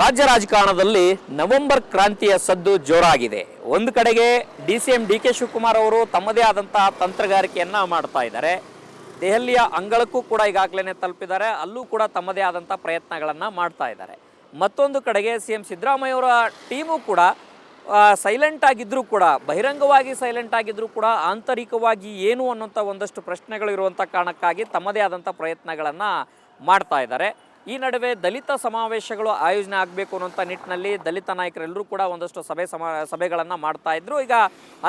ರಾಜ್ಯ ರಾಜಕಾರಣದಲ್ಲಿ ನವೆಂಬರ್ ಕ್ರಾಂತಿಯ ಸದ್ದು ಜೋರಾಗಿದೆ. ಒಂದು ಕಡೆಗೆ D C M D K Shivakumar ಅವರು ತಮ್ಮದೇ ಆದಂತಹ ತಂತ್ರಗಾರಿಕೆಯನ್ನ ಮಾಡ್ತಾ ಇದ್ದಾರೆ. ದೆಹಲಿಯ ಅಂಗಳಕ್ಕೂ ಕೂಡ ಈಗಾಗಲೇ ತಲುಪಿದ್ದಾರೆ. ಅಲ್ಲೂ ಕೂಡ ತಮ್ಮದೇ ಆದಂಥ ಪ್ರಯತ್ನಗಳನ್ನು ಮಾಡ್ತಾ ಇದ್ದಾರೆ. ಮತ್ತೊಂದು ಕಡೆಗೆ ಸಿ ಎಂ ಸಿದ್ದರಾಮಯ್ಯ ಅವರ ಟೀಮು ಕೂಡ ಸೈಲೆಂಟ್ ಆಗಿದ್ದರೂ ಕೂಡ, ಬಹಿರಂಗವಾಗಿ ಸೈಲೆಂಟ್ ಆಗಿದ್ದರೂ ಕೂಡ, ಆಂತರಿಕವಾಗಿ ಏನು ಅನ್ನೋಂಥ ಒಂದಷ್ಟು ಪ್ರಶ್ನೆಗಳು ಇರುವಂಥ ಕಾರಣಕ್ಕಾಗಿ ತಮ್ಮದೇ ಆದಂಥ ಪ್ರಯತ್ನಗಳನ್ನು ಮಾಡ್ತಾ ಇದ್ದಾರೆ. ಈ ನಡುವೆ ದಲಿತ ಸಮಾವೇಶಗಳು ಆಯೋಜನೆ ಆಗಬೇಕು ಅನ್ನೋಂಥ ನಿಟ್ಟಿನಲ್ಲಿ ದಲಿತ ನಾಯಕರೆಲ್ಲರೂ ಕೂಡ ಒಂದಷ್ಟು ಸಭೆ ಸಮ, ಸಭೆಗಳನ್ನು ಮಾಡ್ತಾ ಇದ್ರು. ಈಗ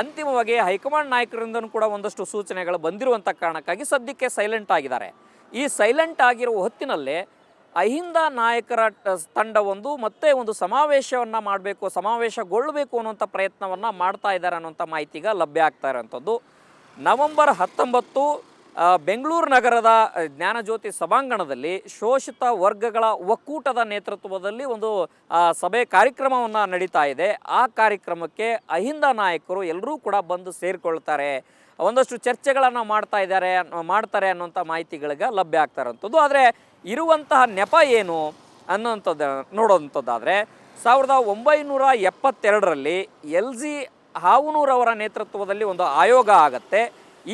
ಅಂತಿಮವಾಗಿ ಹೈಕಮಾಂಡ್ ನಾಯಕರಿಂದನೂ ಕೂಡ ಒಂದಷ್ಟು ಸೂಚನೆಗಳು ಬಂದಿರುವಂಥ ಕಾರಣಕ್ಕಾಗಿ ಸದ್ಯಕ್ಕೆ ಸೈಲೆಂಟ್ ಆಗಿದ್ದಾರೆ. ಈ ಸೈಲೆಂಟ್ ಆಗಿರುವ ಹೊತ್ತಿನಲ್ಲೇ ಅಹಿಂದ ನಾಯಕರ ತಂಡವೊಂದು ಮತ್ತೆ ಒಂದು ಸಮಾವೇಶವನ್ನು ಮಾಡಬೇಕು, ಸಮಾವೇಶಗೊಳ್ಳಬೇಕು ಅನ್ನುವಂಥ ಪ್ರಯತ್ನವನ್ನು ಮಾಡ್ತಾ ಇದ್ದಾರೆ ಅನ್ನುವಂಥ ಮಾಹಿತಿ ಈಗ ಲಭ್ಯ ಆಗ್ತಾ ಇರೋವಂಥದ್ದು ನವೆಂಬರ್ ಹತ್ತೊಂಬತ್ತು ಬೆಂಗಳೂರು ನಗರದ ಜ್ಞಾನಜ್ಯೋತಿ ಸಭಾಂಗಣದಲ್ಲಿ ಶೋಷಿತ ವರ್ಗಗಳ ಒಕ್ಕೂಟದ ನೇತೃತ್ವದಲ್ಲಿ ಒಂದು ಸಭೆ ಕಾರ್ಯಕ್ರಮವನ್ನು ನಡೀತಾ ಇದೆ. ಆ ಕಾರ್ಯಕ್ರಮಕ್ಕೆ ಅಹಿಂದ ನಾಯಕರು ಎಲ್ಲರೂ ಕೂಡ ಬಂದು ಸೇರಿಕೊಳ್ತಾರೆ. ಒಂದಷ್ಟು ಚರ್ಚೆಗಳನ್ನು ಮಾಡ್ತಾ ಇದ್ದಾರೆ ಮಾಡ್ತಾರೆ ಅನ್ನುವಂಥ ಮಾಹಿತಿಗಳಿಗೆ ಲಭ್ಯ ಆಗ್ತಾ ಇರೋಂಥದ್ದು ಆದರೆ ಇರುವಂತಹ ನೆಪ ಏನು ಅನ್ನೋಂಥದ್ದು ನೋಡೋವಂಥದ್ದಾದರೆ ಸಾವಿರದ ಒಂಬೈನೂರ ಎಪ್ಪತ್ತೆರಡರಲ್ಲಿ ಎಲ್ ಜಿ ಹಾವನೂರವರ ನೇತೃತ್ವದಲ್ಲಿ ಒಂದು ಆಯೋಗ ಆಗತ್ತೆ.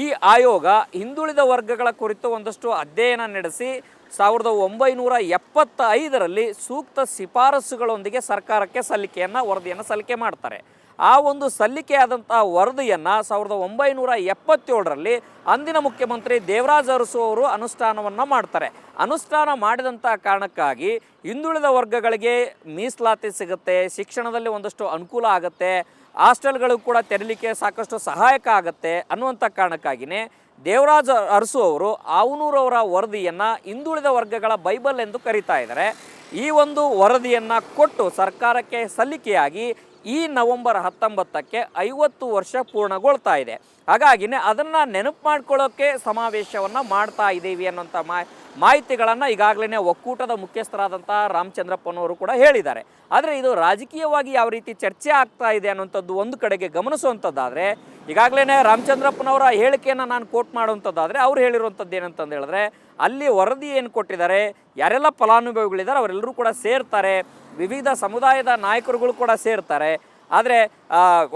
ಈ ಆಯೋಗ ಹಿಂದುಳಿದ ವರ್ಗಗಳ ಕುರಿತು ಒಂದಷ್ಟು ಅಧ್ಯಯನ ನಡೆಸಿ ಸಾವಿರದ ಒಂಬೈನೂರ ಎಪ್ಪತ್ತೈದರಲ್ಲಿ ಸೂಕ್ತ ಶಿಫಾರಸುಗಳೊಂದಿಗೆ ಸರ್ಕಾರಕ್ಕೆ ಸಲ್ಲಿಕೆಯನ್ನು, ವರದಿಯನ್ನು ಸಲ್ಲಿಕೆ ಮಾಡ್ತಾರೆ. ಆ ಒಂದು ಸಲ್ಲಿಕೆಯಾದಂಥ ವರದಿಯನ್ನು ಸಾವಿರದ ಒಂಬೈನೂರ ಎಪ್ಪತ್ತೇಳರಲ್ಲಿ ಅಂದಿನ ಮುಖ್ಯಮಂತ್ರಿ ದೇವರಾಜ ಅರಸು ಅವರು ಅನುಷ್ಠಾನವನ್ನು ಮಾಡ್ತಾರೆ. ಅನುಷ್ಠಾನ ಮಾಡಿದಂಥ ಕಾರಣಕ್ಕಾಗಿ ಹಿಂದುಳಿದ ವರ್ಗಗಳಿಗೆ ಮೀಸಲಾತಿ ಸಿಗುತ್ತೆ, ಶಿಕ್ಷಣದಲ್ಲಿ ಒಂದಷ್ಟು ಅನುಕೂಲ ಆಗುತ್ತೆ ಹಾಸ್ಟೆಲ್ಗಳು ಕೂಡ ತೆರಲಿಕ್ಕೆ ಸಾಕಷ್ಟು ಸಹಾಯಕ ಆಗುತ್ತೆ ಅನ್ನುವಂಥ ಕಾರಣಕ್ಕಾಗಿಯೇ ದೇವರಾಜ ಅರಸು ಅವರು ಆವನೂರವರ ವರದಿಯನ್ನು ಹಿಂದುಳಿದ ವರ್ಗಗಳ ಬೈಬಲ್ ಎಂದು ಕರೀತಾ ಇದ್ದಾರೆ. ಈ ಒಂದು ವರದಿಯನ್ನು ಕೊಟ್ಟು ಸರ್ಕಾರಕ್ಕೆ ಸಲ್ಲಿಕೆಯಾಗಿ ಈ ನವೆಂಬರ್ ಹತ್ತೊಂಬತ್ತಕ್ಕೆ ಐವತ್ತು ವರ್ಷ ಪೂರ್ಣಗೊಳ್ತಾ ಇದೆ. ಹಾಗಾಗಿನೇ ಅದನ್ನು ನೆನಪು ಮಾಡ್ಕೊಳ್ಳೋಕ್ಕೆ ಸಮಾವೇಶವನ್ನು ಮಾಡ್ತಾ ಇದ್ದೀವಿ ಅನ್ನೋಂಥ ಮಾ ಮಾಹಿತಿಗಳನ್ನು ಈಗಾಗಲೇ ಒಕ್ಕೂಟದ ಮುಖ್ಯಸ್ಥರಾದಂಥ ರಾಮಚಂದ್ರಪ್ಪನವರು ಕೂಡ ಹೇಳಿದ್ದಾರೆ. ಆದರೆ ಇದು ರಾಜಕೀಯವಾಗಿ ಯಾವ ರೀತಿ ಚರ್ಚೆ ಆಗ್ತಾ ಇದೆ ಅನ್ನೋಂಥದ್ದು ಒಂದು ಕಡೆಗೆ ಗಮನಿಸುವಂಥದ್ದಾದರೆ ಈಗಾಗಲೇ ರಾಮಚಂದ್ರಪ್ಪನವರ ಹೇಳಿಕೆಯನ್ನು ನಾನು ಕೋಟ್ ಮಾಡುವಂಥದ್ದಾದರೆ ಅವ್ರು ಹೇಳಿರುವಂಥದ್ದು ಏನಂತಂದು ಹೇಳಿದ್ರೆ, ಅಲ್ಲಿ ವರದಿ ಏನು ಕೊಟ್ಟಿದ್ದಾರೆ, ಯಾರೆಲ್ಲ ಫಲಾನುಭವಿಗಳಿದ್ದಾರೆ ಅವರೆಲ್ಲರೂ ಕೂಡ ಸೇರ್ತಾರೆ, ವಿವಿಧ ಸಮುದಾಯದ ನಾಯಕರುಗಳು ಕೂಡ ಸೇರ್ತಾರೆ. ಆದರೆ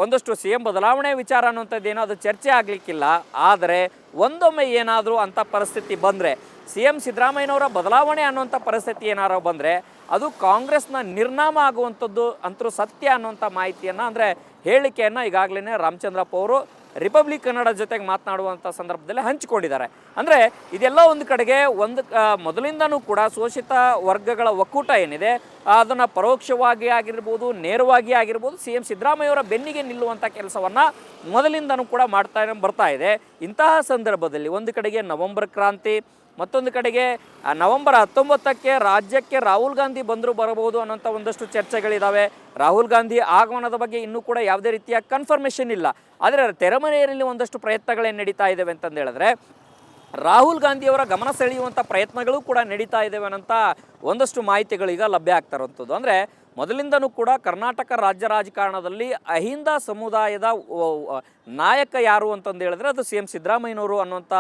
ಒಂದಷ್ಟು ಸಿ ಬದಲಾವಣೆ ವಿಚಾರ ಅನ್ನುವಂಥದ್ದು ಏನೋ ಅದು ಚರ್ಚೆ ಆಗಲಿಕ್ಕಿಲ್ಲ. ಆದರೆ ಒಂದೊಮ್ಮೆ ಏನಾದರೂ ಅಂಥ ಪರಿಸ್ಥಿತಿ ಬಂದರೆ ಸಿ ಎಂ ಸಿದ್ದರಾಮಯ್ಯನವರ ಬದಲಾವಣೆ ಅನ್ನುವಂಥ ಪರಿಸ್ಥಿತಿ ಏನಾರು ಬಂದರೆ ಅದು ಕಾಂಗ್ರೆಸ್ನ ನಿರ್ನಾಮ ಆಗುವಂಥದ್ದು ಅಂತರೂ ಸತ್ಯ ಅನ್ನುವಂಥ ಮಾಹಿತಿಯನ್ನು ಅಂದರೆ ಹೇಳಿಕೆಯನ್ನು ಈಗಾಗಲೇ ರಾಮಚಂದ್ರಪ್ಪ ಅವರು ರಿಪಬ್ಲಿಕ್ ಕನ್ನಡ ಜೊತೆಗೆ ಮಾತನಾಡುವಂಥ ಸಂದರ್ಭದಲ್ಲಿ ಹಂಚಿಕೊಂಡಿದ್ದಾರೆ. ಅಂದರೆ ಇದೆಲ್ಲ ಒಂದು ಕಡೆಗೆ ಒಂದು ಮೊದಲಿಂದನೂ ಕೂಡ ಶೋಷಿತ ವರ್ಗಗಳ ಒಕ್ಕೂಟ ಏನಿದೆ, ಅದನ್ನು ಪರೋಕ್ಷವಾಗಿ ಆಗಿರ್ಬೋದು, ನೇರವಾಗಿ ಆಗಿರ್ಬೋದು, ಸಿ ಎಂ ಸಿದ್ದರಾಮಯ್ಯವರ ಬೆನ್ನಿಗೆ ನಿಲ್ಲುವಂಥ ಕೆಲಸವನ್ನು ಮೊದಲಿಂದನೂ ಕೂಡ ಮಾಡ್ತಾ ಬರ್ತಾ ಇದೆ. ಇಂತಹ ಸಂದರ್ಭದಲ್ಲಿ ಒಂದು ಕಡೆಗೆ ನವೆಂಬರ್ ಕ್ರಾಂತಿ ಮತ್ತೊಂದು ಕಡೆಗೆ ನವೆಂಬರ್ ಹತ್ತೊಂಬತ್ತಕ್ಕೆ ರಾಜ್ಯಕ್ಕೆ ರಾಹುಲ್ ಗಾಂಧಿ ಬಂದರೂ ಬರಬಹುದು ಅನ್ನೋಂಥ ಒಂದಷ್ಟು ಚರ್ಚೆಗಳಿದ್ದಾವೆ ರಾಹುಲ್ ಗಾಂಧಿ ಆಗಮನದ ಬಗ್ಗೆ ಇನ್ನೂ ಕೂಡ ಯಾವುದೇ ರೀತಿಯ ಕನ್ಫರ್ಮೇಷನ್ ಇಲ್ಲ. ಆದರೆ ತೆರೆಮನೆಯಲ್ಲಿ ಒಂದಷ್ಟು ಪ್ರಯತ್ನಗಳೇನು ನಡೀತಾ ಇದ್ದಾವೆ ಅಂತಂದು ಹೇಳಿದ್ರೆ, ರಾಹುಲ್ ಗಾಂಧಿಯವರ ಗಮನ ಸೆಳೆಯುವಂಥ ಪ್ರಯತ್ನಗಳು ಕೂಡ ನಡೀತಾ ಇದ್ದಾವೆ ಅನ್ನೋಂಥ ಒಂದಷ್ಟು ಮಾಹಿತಿಗಳು ಈಗ ಲಭ್ಯ ಆಗ್ತಾ ಇರುವಂಥದ್ದು. ಅಂದರೆ ಮೊದಲಿಂದನೂ ಕೂಡ ಕರ್ನಾಟಕ ರಾಜ್ಯ ರಾಜಕಾರಣದಲ್ಲಿ ಅಹಿಂದ ಸಮುದಾಯದ ನಾಯಕ ಯಾರು ಅಂತಂದು ಹೇಳಿದ್ರೆ ಅದು ಸಿ ಎಂ ಸಿದ್ದರಾಮಯ್ಯನವರು ಅನ್ನುವಂಥ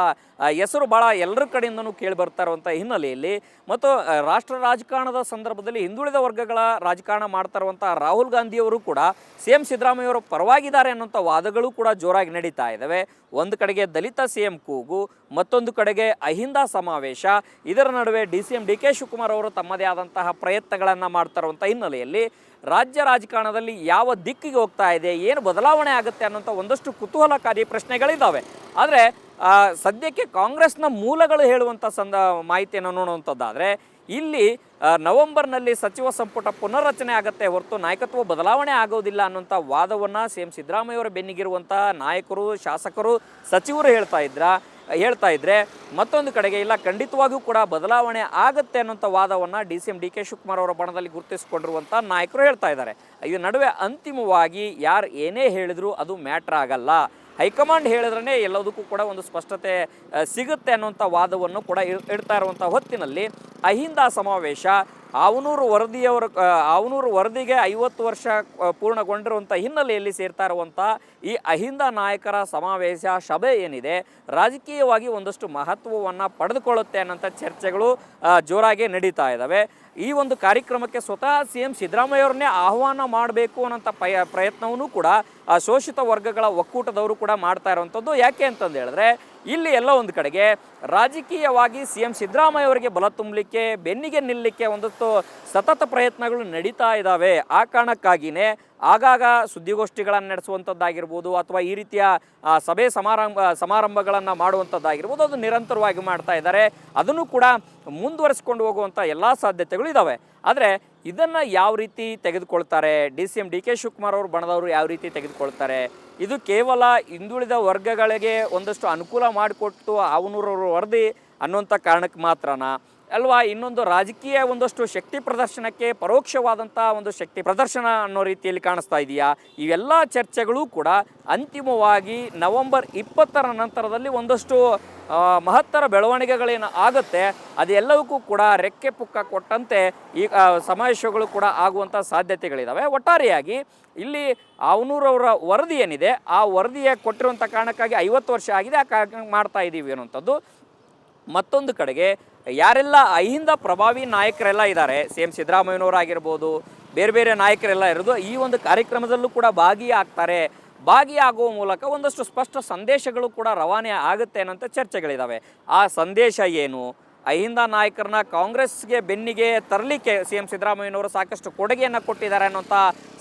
ಹೆಸರು ಭಾಳ ಎಲ್ಲರ ಕಡೆಯಿಂದನೂ ಕೇಳಿ ಬರ್ತಾ ಇರುವಂಥ ಹಿನ್ನೆಲೆಯಲ್ಲಿ. ಮತ್ತು ರಾಷ್ಟ್ರ ರಾಜಕಾರಣದ ಸಂದರ್ಭದಲ್ಲಿ ಹಿಂದುಳಿದ ವರ್ಗಗಳ ರಾಜಕಾರಣ ಮಾಡ್ತಾ ಇರುವಂಥ ರಾಹುಲ್ ಗಾಂಧಿಯವರು ಕೂಡ ಸಿ ಎಂ ಸಿದ್ದರಾಮಯ್ಯವರು ಪರವಾಗಿದ್ದಾರೆ ಅನ್ನುವಂಥ ವಾದಗಳು ಕೂಡ ಜೋರಾಗಿ ನಡೀತಾ ಇದ್ದಾವೆ. ಒಂದು ಕಡೆಗೆ ದಲಿತ ಸಿ ಎಂ ಕೂಗು, ಮತ್ತೊಂದು ಕಡೆಗೆ ಅಹಿಂದ ಸಮಾವೇಶ. ಇದರ ನಡುವೆ D C M D K Shivakumar ಅವರು ತಮ್ಮದೇ ಆದಂತಹ ಪ್ರಯತ್ನಗಳನ್ನು ಮಾಡ್ತಾ ಇರುವಂಥ ಹಿನ್ನೆಲೆಯಲ್ಲಿ ರಾಜ್ಯ ರಾಜಕಾರಣದಲ್ಲಿ ಯಾವ ದಿಕ್ಕಿಗೆ ಹೋಗ್ತಾ ಇದೆ, ಏನು ಬದಲಾವಣೆ ಆಗುತ್ತೆ ಅನ್ನೋಂಥ ಒಂದಷ್ಟು ಕುತೂಹಲಕಾರಿ ಪ್ರಶ್ನೆಗಳಿದ್ದಾವೆ ಆದರೆ ಸದ್ಯಕ್ಕೆ ಕಾಂಗ್ರೆಸ್ನ ಮೂಲಗಳು ಹೇಳುವಂಥ ಸಂದ, ಮಾಹಿತಿಯನ್ನು ನೋಡುವಂಥದ್ದಾದರೆ, ಇಲ್ಲಿ ನವೆಂಬರ್ನಲ್ಲಿ ಸಚಿವ ಸಂಪುಟ ಪುನರ್ರಚನೆ ಆಗುತ್ತೆ ಹೊರತು ನಾಯಕತ್ವ ಬದಲಾವಣೆ ಆಗೋದಿಲ್ಲ ಅನ್ನೋಂಥ ವಾದವನ್ನು ಸಿ ಎಂ ಸಿದ್ದರಾಮಯ್ಯವರ ಬೆನ್ನಿಗಿರುವಂಥ ನಾಯಕರು, ಶಾಸಕರು, ಸಚಿವರು ಹೇಳ್ತಾ ಇದ್ರ ಹೇಳ್ತಾ ಇದ್ರೆ, ಮತ್ತೊಂದು ಕಡೆಗೆ ಇಲ್ಲ ಖಂಡಿತವಾಗಿಯೂ ಕೂಡ ಬದಲಾವಣೆ ಆಗುತ್ತೆ ಅನ್ನುವಂಥ ವಾದವನ್ನು D C M D K Shivakumar ಅವರ ಬಣದಲ್ಲಿ ಗುರುತಿಸಿಕೊಂಡಿರುವಂಥ ನಾಯಕರು ಹೇಳ್ತಾ ಇದ್ದಾರೆ. ಈ ನಡುವೆ ಅಂತಿಮವಾಗಿ ಯಾರು ಏನೇ ಹೇಳಿದರೂ ಅದು ಮ್ಯಾಟ್ರ್ ಆಗಲ್ಲ. ಹೈಕಮಾಂಡ್ ಹೇಳಿದ್ರೆ ಎಲ್ಲದಕ್ಕೂ ಕೂಡ ಒಂದು ಸ್ಪಷ್ಟತೆ ಸಿಗುತ್ತೆ ಅನ್ನುವಂಥ ವಾದವನ್ನು ಕೂಡ ಇಡ್- ಇಡ್ತಾ ಇರುವಂಥ ಹೊತ್ತಿನಲ್ಲಿ ಅಹಿಂದ ಸಮಾವೇಶ ಆವನೂರು ವರದಿಯವರ ಅವನೂರು ವರದಿಗೆ ಐವತ್ತು ವರ್ಷ ಪೂರ್ಣಗೊಂಡಿರುವಂಥ ಹಿನ್ನೆಲೆಯಲ್ಲಿ ಸೇರ್ತಾ ಇರುವಂಥ ಈ ಅಹಿಂದ ನಾಯಕರ ಸಮಾವೇಶ, ಸಭೆ ಏನಿದೆ, ರಾಜಕೀಯವಾಗಿ ಒಂದಷ್ಟು ಮಹತ್ವವನ್ನು ಪಡೆದುಕೊಳ್ಳುತ್ತೆ ಅನ್ನೋಂಥ ಚರ್ಚೆಗಳು ಜೋರಾಗಿ ನಡೀತಾ ಇದ್ದಾವೆ ಈ ಒಂದು ಕಾರ್ಯಕ್ರಮಕ್ಕೆ ಸ್ವತಃ ಸಿ ಎಂ ಸಿದ್ದರಾಮಯ್ಯವ್ರನ್ನೇ ಆಹ್ವಾನ ಮಾಡಬೇಕು ಅನ್ನೋಂಥ ಪಯ, ಪ್ರಯತ್ನವನ್ನು ಕೂಡ, ಆ ಶೋಷಿತ ವರ್ಗಗಳ ಒಕ್ಕೂಟದವರು ಕೂಡ ಮಾಡ್ತಾ ಇರುವಂಥದ್ದು. ಯಾಕೆ ಅಂತಂದು ಹೇಳಿದ್ರೆ, ಇಲ್ಲಿ ಎಲ್ಲ ಒಂದು ಕಡೆಗೆ ರಾಜಕೀಯವಾಗಿ ಸಿ ಎಂ ಸಿದ್ದರಾಮಯ್ಯವರಿಗೆ ಬಲ ತುಂಬಲಿಕ್ಕೆ, ಬೆನ್ನಿಗೆ ನಿಲ್ಲಲಿಕ್ಕೆ ಒಂದಷ್ಟು ಸತತ ಪ್ರಯತ್ನಗಳು ನಡೀತಾ ಇದ್ದಾವೆ. ಆ ಕಾರಣಕ್ಕಾಗಿಯೇ ಆಗಾಗ ಸುದ್ದಿಗೋಷ್ಠಿಗಳನ್ನು ನಡೆಸುವಂಥದ್ದಾಗಿರ್ಬೋದು ಅಥವಾ ಈ ರೀತಿಯ ಸಭೆ ಸಮಾರಂಭ, ಸಮಾರಂಭಗಳನ್ನು ಮಾಡುವಂಥದ್ದಾಗಿರ್ಬೋದು, ಅದು ನಿರಂತರವಾಗಿ ಮಾಡ್ತಾ ಇದ್ದಾರೆ. ಅದನ್ನು ಕೂಡ ಮುಂದುವರಿಸ್ಕೊಂಡು ಹೋಗುವಂಥ ಎಲ್ಲ ಸಾಧ್ಯತೆಗಳು ಇದ್ದಾವೆ ಆದರೆ ಇದನ್ನು ಯಾವ ರೀತಿ ತೆಗೆದುಕೊಳ್ತಾರೆ? D C M D K Shivakumar ಅವರು, ಬಣದವರು ಯಾವ ರೀತಿ ತೆಗೆದುಕೊಳ್ತಾರೆ? ಇದು ಕೇವಲ ಹಿಂದುಳಿದ ವರ್ಗಗಳಿಗೆ ಒಂದಷ್ಟು ಅನುಕೂಲ ಮಾಡಿಕೊಟ್ಟು ಅವನೂರವರು ವರದಿ ಅನ್ನುವಂಥ ಕಾರಣಕ್ಕೆ ಮಾತ್ರನಾ? ಅಲ್ವಾ? ಇನ್ನೊಂದು ರಾಜಕೀಯ ಒಂದಷ್ಟು ಶಕ್ತಿ ಪ್ರದರ್ಶನಕ್ಕೆ ಪರೋಕ್ಷವಾದಂಥ ಒಂದು ಶಕ್ತಿ ಪ್ರದರ್ಶನ ಅನ್ನೋ ರೀತಿಯಲ್ಲಿ ಕಾಣಿಸ್ತಾ ಇದೆಯಾ? ಇವೆಲ್ಲ ಚರ್ಚೆಗಳು ಕೂಡ ಅಂತಿಮವಾಗಿ ನವೆಂಬರ್ ಇಪ್ಪತ್ತರ ನಂತರದಲ್ಲಿ ಒಂದಷ್ಟು ಮಹತ್ತರ ಬೆಳವಣಿಗೆಗಳೇನು ಆಗುತ್ತೆ, ಅದೆಲ್ಲವಕ್ಕೂ ಕೂಡ ರೆಕ್ಕೆ ಪುಕ್ಕ ಕೊಟ್ಟಂತೆ ಈ ಸಮಾವೇಶಗಳು ಕೂಡ ಆಗುವಂಥ ಸಾಧ್ಯತೆಗಳಿದ್ದಾವೆ ಒಟ್ಟಾರೆಯಾಗಿ ಇಲ್ಲಿ ಅವನೂರವರ ವರದಿ ಏನಿದೆ, ಆ ವರದಿಯ ಕೊಟ್ಟಿರುವಂಥ ಕಾರಣಕ್ಕಾಗಿ ಐವತ್ತು ವರ್ಷ ಆಗಿದೆ, ಆ ಕಾರಣ ಮಾಡ್ತಾ ಇದ್ದೀವಿ ಅನ್ನುವಂಥದ್ದು. ಮತ್ತೊಂದು ಕಡೆಗೆ ಯಾರೆಲ್ಲ ಅಹಿಂದ ಪ್ರಭಾವಿ ನಾಯಕರೆಲ್ಲ ಇದ್ದಾರೆ, ಸಿ ಎಂ ಸಿದ್ದರಾಮಯ್ಯನವರಾಗಿರ್ಬೋದು, ಬೇರೆ ಬೇರೆ ನಾಯಕರೆಲ್ಲ ಇರೋದು, ಈ ಒಂದು ಕಾರ್ಯಕ್ರಮದಲ್ಲೂ ಕೂಡ ಭಾಗಿಯಾಗ್ತಾರೆ. ಭಾಗಿಯಾಗುವ ಮೂಲಕ ಒಂದಷ್ಟು ಸ್ಪಷ್ಟ ಸಂದೇಶಗಳು ಕೂಡ ರವಾನೆ ಆಗುತ್ತೆ ಅನ್ನೋಂಥ ಚರ್ಚೆಗಳಿದ್ದಾವೆ ಆ ಸಂದೇಶ ಏನು? ಅಹಿಂದ ನಾಯಕರನ್ನ ಕಾಂಗ್ರೆಸ್ಗೆ ಬೆನ್ನಿಗೆ ತರಲಿಕ್ಕೆ ಸಿ ಎಂ ಸಿದ್ದರಾಮಯ್ಯನವರು ಸಾಕಷ್ಟು ಕೊಡುಗೆಯನ್ನು ಕೊಟ್ಟಿದ್ದಾರೆ ಅನ್ನೋಂಥ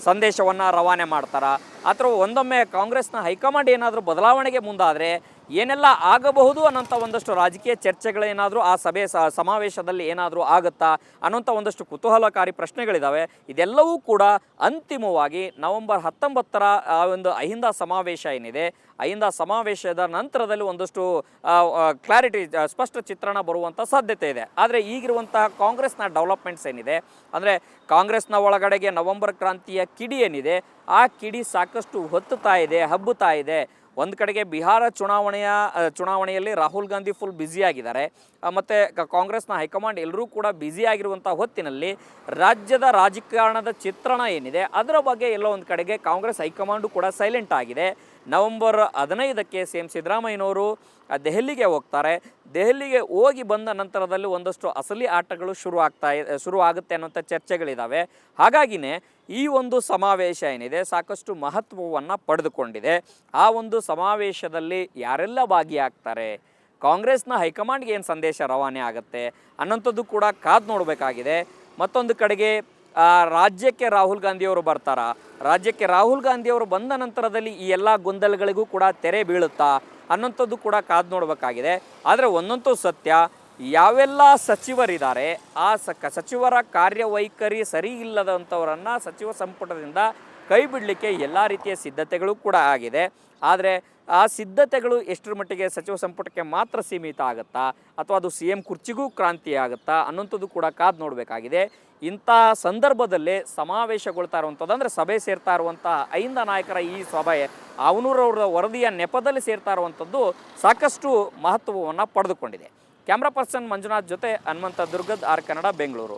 ಸಂದೇಶವನ್ನು ರವಾನೆ ಮಾಡ್ತಾರಾ? ಅಥವಾ ಒಂದೊಮ್ಮೆ ಕಾಂಗ್ರೆಸ್ನ ಹೈಕಮಾಂಡ್ ಏನಾದರೂ ಬದಲಾವಣೆಗೆ ಮುಂದಾದರೆ ಏನೆಲ್ಲ ಆಗಬಹುದು ಅನ್ನೋಂಥ ಒಂದಷ್ಟು ರಾಜಕೀಯ ಚರ್ಚೆಗಳೇನಾದರೂ, ಆ ಸಭೆ ಸಮಾವೇಶದಲ್ಲಿ ಏನಾದರೂ ಆಗುತ್ತಾ ಅನ್ನೋಂಥ ಒಂದಷ್ಟು ಕುತೂಹಲಕಾರಿ ಪ್ರಶ್ನೆಗಳಿದ್ದಾವೆ ಇದೆಲ್ಲವೂ ಕೂಡ ಅಂತಿಮವಾಗಿ ನವೆಂಬರ್ ಹತ್ತೊಂಬತ್ತರ, ಆ, ಒಂದು ಅಹಿಂದ ಸಮಾವೇಶ ಏನಿದೆ, ಅಹಿಂದ ಸಮಾವೇಶದ ನಂತರದಲ್ಲಿ ಒಂದಷ್ಟು ಕ್ಲಾರಿಟಿ ಸ್ಪಷ್ಟ ಚಿತ್ರಣ ಬರುವಂಥ ಸಾಧ್ಯತೆ ಇದೆ. ಆದರೆ ಈಗಿರುವಂತಹ ಕಾಂಗ್ರೆಸ್ನ ಡೆವಲಪ್ಮೆಂಟ್ಸ್ ಏನಿದೆ, ಅಂದರೆ ಕಾಂಗ್ರೆಸ್ನ ಒಳಗಡೆಗೆ ನವೆಂಬರ್ ಕ್ರಾಂತಿಯ ಕಿಡಿ ಏನಿದೆ, ಆ ಕಿಡಿ ಸಾಕಷ್ಟು ಹೊತ್ತುತ್ತಾ ಇದೆ, ಹಬ್ಬುತ್ತಾ ಇದೆ. ಒಂದು ಕಡೆಗೆ ಬಿಹಾರ ಚುನಾವಣೆಯ ಚುನಾವಣೆಯಲ್ಲಿ ರಾಹುಲ್ ಗಾಂಧಿ ಫುಲ್ ಬ್ಯುಸಿಯಾಗಿದ್ದಾರೆ ಮತ್ತು ಕಾಂಗ್ರೆಸ್ನ ಹೈಕಮಾಂಡ್ ಎಲ್ಲರೂ ಕೂಡ ಬ್ಯುಸಿಯಾಗಿರುವಂಥ ಹೊತ್ತಿನಲ್ಲಿ ರಾಜ್ಯದ ರಾಜಕಾರಣದ ಚಿತ್ರಣ ಏನಿದೆ, ಅದರ ಬಗ್ಗೆ ಎಲ್ಲೋ ಒಂದು ಕಡೆಗೆ ಕಾಂಗ್ರೆಸ್ ಹೈಕಮಾಂಡು ಕೂಡ ಸೈಲೆಂಟ್ ಆಗಿದೆ. ನವೆಂಬರ್ ಹದಿನೈದಕ್ಕೆ ಸಿ ಎಂ ಸಿದ್ದರಾಮಯ್ಯನವರು ದೆಹಲಿಗೆ ಹೋಗ್ತಾರೆ. ದೆಹಲಿಗೆ ಹೋಗಿ ಬಂದ ನಂತರದಲ್ಲಿ ಒಂದಷ್ಟು ಅಸಲಿ ಆಟಗಳು ಶುರು ಆಗ್ತಾ ಶುರು ಆಗುತ್ತೆ ಅನ್ನೋಂಥ ಚರ್ಚೆಗಳಿದ್ದಾವೆ ಹಾಗಾಗಿನೇ ಈ ಒಂದು ಸಮಾವೇಶ ಏನಿದೆ ಸಾಕಷ್ಟು ಮಹತ್ವವನ್ನು ಪಡೆದುಕೊಂಡಿದೆ. ಆ ಒಂದು ಸಮಾವೇಶದಲ್ಲಿ ಯಾರೆಲ್ಲ ಭಾಗಿಯಾಗ್ತಾರೆ? ಕಾಂಗ್ರೆಸ್ನ ಹೈಕಮಾಂಡ್ಗೆ ಏನು ಸಂದೇಶ ರವಾನೆ ಆಗುತ್ತೆ ಅನ್ನೋಂಥದ್ದು ಕೂಡ ಕಾದು ನೋಡಬೇಕಾಗಿದೆ. ಮತ್ತೊಂದು ಕಡೆಗೆ ರಾಜ್ಯಕ್ಕೆ ರಾಹುಲ್ ಗಾಂಧಿಯವರು ಬರ್ತಾರಾ? ರಾಜ್ಯಕ್ಕೆ ರಾಹುಲ್ ಗಾಂಧಿಯವರು ಬಂದ ನಂತರದಲ್ಲಿ ಈ ಎಲ್ಲ ಗೊಂದಲಗಳಿಗೂ ಕೂಡ ತೆರೆ ಬೀಳುತ್ತಾ? ಅನ್ನೋಂಥದ್ದು ಕೂಡ ಕಾದು ನೋಡಬೇಕಾಗಿದೆ. ಆದರೆ ಒಂದಂತೂ ಸತ್ಯ, ಯಾವೆಲ್ಲ ಸಚಿವರಿದ್ದಾರೆ, ಆ ಸ ಸಚಿವರ ಕಾರ್ಯವೈಖರಿ ಸರಿ ಇಲ್ಲದಂಥವರನ್ನು ಸಚಿವ ಸಂಪುಟದಿಂದ ಕೈ ಬಿಡಲಿಕ್ಕೆ ಎಲ್ಲ ರೀತಿಯ ಸಿದ್ಧತೆಗಳು ಕೂಡ ಆಗಿದೆ. ಆದರೆ ಆ ಸಿದ್ಧತೆಗಳು ಎಷ್ಟರ ಮಟ್ಟಿಗೆ ಸಚಿವ ಸಂಪುಟಕ್ಕೆ ಮಾತ್ರ ಸೀಮಿತ ಆಗುತ್ತಾ? ಅಥವಾ ಅದು ಸಿ ಎಂ ಕುರ್ಚಿಗೂ ಕ್ರಾಂತಿ ಆಗುತ್ತಾ? ಅನ್ನೋಂಥದ್ದು ಕೂಡ ಕಾದು ನೋಡಬೇಕಾಗಿದೆ. ಇಂಥ ಸಂದರ್ಭದಲ್ಲಿ ಸಮಾವೇಶಗೊಳ್ತಾ ಇರುವಂಥದ್ದು ಅಂದರೆ ಸಭೆ ಸೇರ್ತಾ ಇರುವಂಥ ಐಂದ ನಾಯಕರ ಈ ಸಭೆ, ಅವನೂರವರ ವರದಿಯ ನೆಪದಲ್ಲಿ ಸೇರ್ತಾ ಇರುವಂಥದ್ದು ಸಾಕಷ್ಟು ಮಹತ್ವವನ್ನು ಪಡೆದುಕೊಂಡಿದೆ. ಕ್ಯಾಮ್ರಾ ಪರ್ಸನ್ ಮಂಜುನಾಥ್ ಜೊತೆ ಹನುಮಂತ ದುರ್ಗದ್ ಆರ್ ಕನ್ನಡ, ಬೆಂಗಳೂರು.